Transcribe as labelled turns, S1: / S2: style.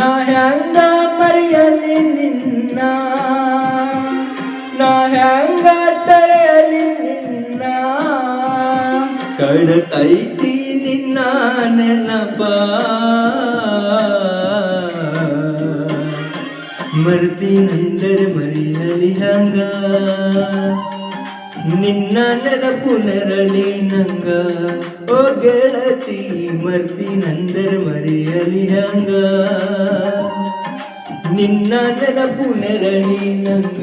S1: ಹ್ಯಾಂಗ ಮರೆಯಲಿ ನಿನ್ನ? ನಾ ಹ್ಯಾಂಗ ತರೆಯಲಿ ನಿನ್ನ? ಕಡತೈತಿ ನಿನ್ನ ನೆನಪ? ಮರ್ತೀನಂದರೆ ಮರೆಯಲಿ ಹಂಗ? ನಿನ್ನ ನೆನಪು ನೆರಳಿ ನಂಗ. ಓ ಗೆಳತಿ ಮರ್ತಿ ನಂದರ ಮರೆಯಲಿ ಹಂಗ. ನಿನ್ನ ನೆನಪು ನೆರಳಿ ನಂಗ.